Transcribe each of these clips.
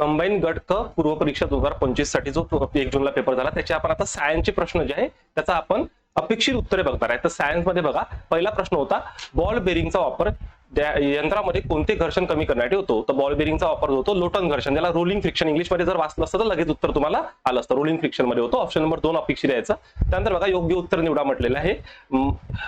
Combine गट क पूर्व परीक्षा दोन हजार पंचवीससाठी जो एक जूनला पेपर झाला त्याचे आपण आता सायन्सचे प्रश्न जे आहे त्याचा आपण अपेक्षित उत्तरे बघणार आहे. तर सायन्समध्ये बघा पहिला प्रश्न होता बॉल बेरिंगचा वापर यंत्रामध्ये कोणते घर्षण कमी करण्यासाठी होतो? तर बॉल बेरिंगचा वापर होतो लोटन घर्षण त्याला रोलिंग फ्रिक्शन इंग्लिशमध्ये जर वाचलं असतं तर लगेच उत्तर तुम्हाला आलं असतं. रोलिंग फ्रिक्शनमध्ये होतो. ऑप्शन नंबर दोन अपेक्षित यायचं. त्यानंतर बघा योग्य उत्तर निवडा म्हटलेलं आहे.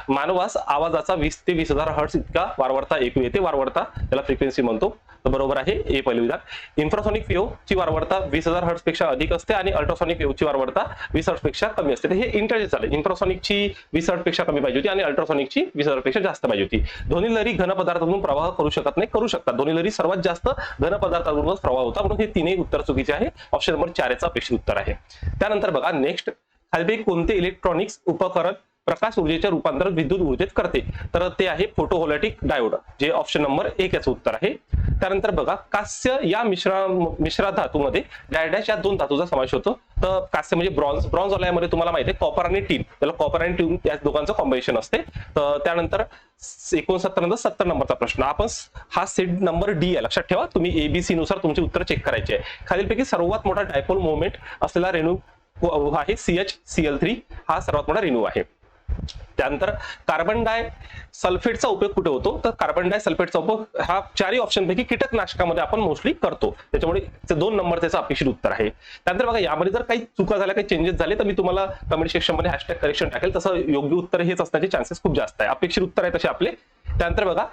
मानवास आवाजाचा वीस ते वीस हजार हर्ट्स इतका वारंवारता ऐकू येते. वारंवारता त्याला फ्रिक्वेन्सी म्हणतो. तर बरोबर आहे ए पहिलं विधान. इन्फ्रासॉनिक वेव्ह ची वारंवारता वीस हजार हर्ट्सपेक्षा अधिक असते आणि अल्ट्रासॉनिक वेव्ह ची वारंवारता वीस हर्ट्सपेक्षा कमी असते. हे इंटरचेंज झाले. इन्फ्रासॉनिक ची वीस हर्टपेक्षा कमी पाहिजे होती आणि अल्ट्रासॉनिक ची वीस हजारपेक्षा जास्त पाहिजे होती. दोन्ही लहरी घन पदार्थातून प्रवाह करू शकत नाही करू शकतात. दोन्ही लहरी सर्वात जास्त घन पदार्थातूनच प्रवाह होता म्हणून हे तिन्ही उत्तर चुकीचे आहे. ऑप्शन नंबर चार याचा अपेक्षित उत्तर आहे. त्यानंतर बघा नेक्स्ट खालपैकी कोणते इलेक्ट्रॉनिक्स उपकरण प्रकाश ऊर्जेचे रूपांतर विद्युत ऊर्जेत करते? तर ते आहे फोटोहोलॅटिक डायोड जे ऑप्शन नंबर एक याचं उत्तर आहे. त्यानंतर बघा कास्य या मिश्रा मिश्रा धातूमध्ये डायडॅश या दोन धातूचा समावेश होतो. तर कास्य म्हणजे ब्रॉन्झ ब्रॉन्झ ऑलायमध्ये तुम्हाला माहिती आहे कॉपर आणि टीन त्याला कॉपर आणि टीन या दोघांचं कॉम्बिनेशन असते. तर त्यानंतर एकोणसत्तर नंतर सत्तर नंबरचा प्रश्न. आपण हा सेट नंबर डी आहे. लक्षात ठेवा तुम्ही एबीसी नुसार तुमचे उत्तर चेक करायचे आहे. खालीलपैकी सर्वात मोठा डायपोल मुवमेंट असलेला रेणू आहे सीएच सीएल थ्री हा सर्वात मोठा रेणू आहे. त्यानंतर कार्बन डाय सल्फेटचा उपयोग कुठे होतो? तर कार्बन डाय सल्फेटचा उपयोग हा चारही ऑप्शन पैकी कीटकनाशकामध्ये आपण मोस्टली करतो. त्याच्यामुळे ते दोन नंबर त्याचं अपेक्षित उत्तर आहे. त्यानंतर बघा यामध्ये जर काही चुका झाल्या काही चेंजेस झाले तर मी तुम्हाला कमेंट सेक्शनमध्ये हॅशटॅग करेक्शन टाकेल. तसं योग्य उत्तर हेच असण्याचे चान्सेस खूप जास्त आहे. अपेक्षित उत्तर आहे तसे आपले. त्यानंतर बघा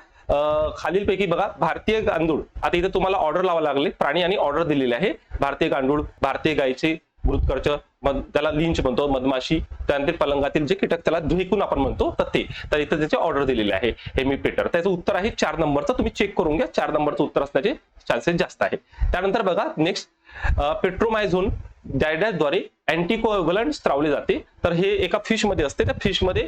खालीलपैकी बघा भारतीय गांडूळ आता इथे तुम्हाला ऑर्डर लावा लागले. प्राणी आणि ऑर्डर दिलेले आहे. भारतीय गांडूळ भारतीय गायचे मृतकर्च मध त्याला लिंच म्हणतो मधमाशी त्यानंतर पलंगातील जे कीटक त्याला धुईकून आपण म्हणतो तर ते. तर इथं त्याचे ऑर्डर दिलेले आहे हेमिपेटर त्याचं उत्तर आहे चार नंबरचं. तुम्ही चेक करून घ्या. चार नंबरचं उत्तर असण्याचे चान्सेस जास्त आहे. त्यानंतर बघा नेक्स्ट पेट्रोमायझोन डायडॅसद्वारे अँटीकोव्हलंट स्त्रावले जाते. तर हे एका फिशमध्ये असते. त्या फिशमध्ये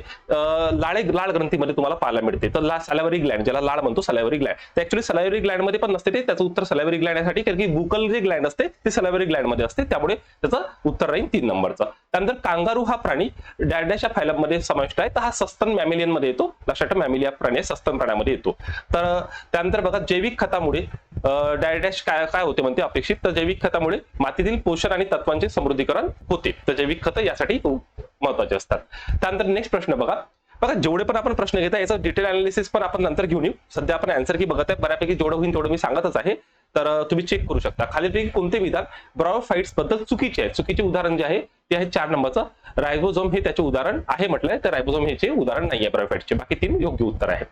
लाळे लाळ ग्रंथीमध्ये तुम्हाला पाहायला मिळते. तर ला सॅलावरी ग्लँड ज्याला लाळ म्हणतो सॅलावरी ग्लँड तर ऍक्च्युली सॅलावरी ग्लँडमध्ये पण नसते ते. त्याचं उत्तर सॅलावरी ग्लँड यासाठी कारण की गुकल जे ग्लँड असते ते सॅलावरी ग्लँडमध्ये असते. त्यामुळे त्याचं उत्तर राहील तीन नंबरचं. त्यानंतर कांगारू हा प्राणी डॅडॅशच्या फायलममध्ये समाविष्ट आहे. तर हा सस्तन मॅमिलियनमध्ये येतो. लक्षात मॅमिलिया प्राणी सस्तन प्राण्यामध्ये येतो. तर त्यानंतर बघा जैविक खतामुळे डायडॅश काय काय होते म्हणते? अपेक्षित तर जैविक खतामुळे मातीतील पोषण आणि तत्वांचे समृद्धीकरण होते. तर जैविक खतं यासाठी महत्त्वाचे असतात. त्यानंतर नेक्स्ट प्रश्न बघा. बघा जेवढे पण आपण प्रश्न घेता याचं डिटेल अनालिसिस पण आपण नंतर घेऊन येऊ. सध्या आपण आन्सर की बघत आहे. बऱ्यापैकी जेवढं होईल तेवढं मी सांगतच आहे. तर तुम्ही चेक करू शकता. खालीलपैकी कोणते विधान? ब्रायोफाइट्सबद्दल चुकीचे आहे. चुकीचे उदाहरण जे आहे ते आहे चार नंबरचं. रायबोझोम हे त्याचे उदाहरण आहे म्हटलंय तर रायबोझोम हे उदाहरण नाही आहे ब्रायोफाइटचे बाकी तीन योग्य उत्तर आहे.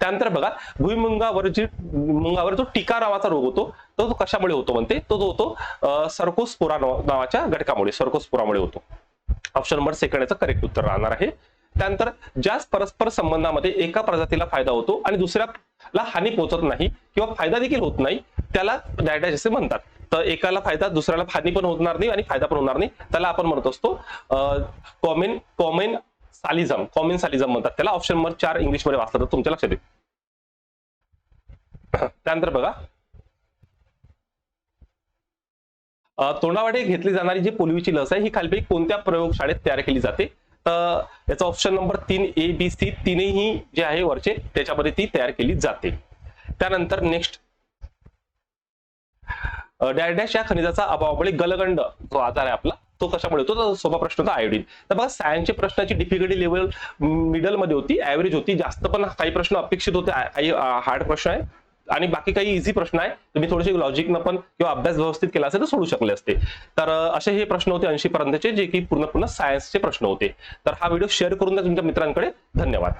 त्यानंतर बघा भुईमुंगावर जी मुंगावर जो टिका नावाचा रोग होतो तो तो कशामुळे होतो म्हणते? तो जो होतो सर्कोस्पोरा नावाच्या घटकामुळे सर्कोस्पोरामुळे होतो. ऑप्शन नंबर सेकंड याचं करेक्ट उत्तर राहणार आहे. त्यानंतर ज्या परस्पर संबंधामध्ये एका प्रजातीला फायदा होतो आणि दुसऱ्याला हानी पोहोचत नाही किंवा फायदा देखील होत नाही त्याला डायडॅश असे म्हणतात. तर एकाला फायदा दुसऱ्याला हानी पण होणार नाही आणि फायदा पण होणार नाही. त्याला आपण म्हणत असतो कॉमेन कॉमेन सालिझम. कॉमेन सालिझम म्हणतात त्याला. ऑप्शन नंबर चार इंग्लिशमध्ये वाचलं तर तुमच्या लक्षात येईल. त्यानंतर बघा. अ, तोंडावाडे घेतली जाणारी जी पोलिओची लस आहे ही खालपैकी कोणत्या प्रयोगशाळेत तयार केली जाते? तर याचा ऑप्शन नंबर तीन ए बी सी तीनही जे आहे वरचे त्याच्यामध्ये ती तयार केली जाते. त्यानंतर नेक्स्ट डॅडॅश या खनिजाचा अभावामुळे गलगंड जो आजार आहे आपला तो कशामुळे होतो? तर सोपा प्रश्न होता आयोडीन तर बघा सायन्सच्या प्रश्नाची डिफिकल्टी लेवल मिडलमध्ये होती ऍव्हरेज होती जास्त पण काही प्रश्न अपेक्षित होते काही हार्ड प्रश्न आहे. आणि बाकी काही इझी प्रश्न आहे. तुम्ही थोडेसे लॉजिकनं पण किंवा अभ्यास व्यवस्थित केला असेल तर सोडू शकले असते. तर असे हे प्रश्न होते ऐंशी पर्यंतचे जे की पूर्ण पूर्ण सायन्सचे प्रश्न होते. तर हा व्हिडिओ शेअर करून द्या तुमच्या मित्रांकडे. धन्यवाद.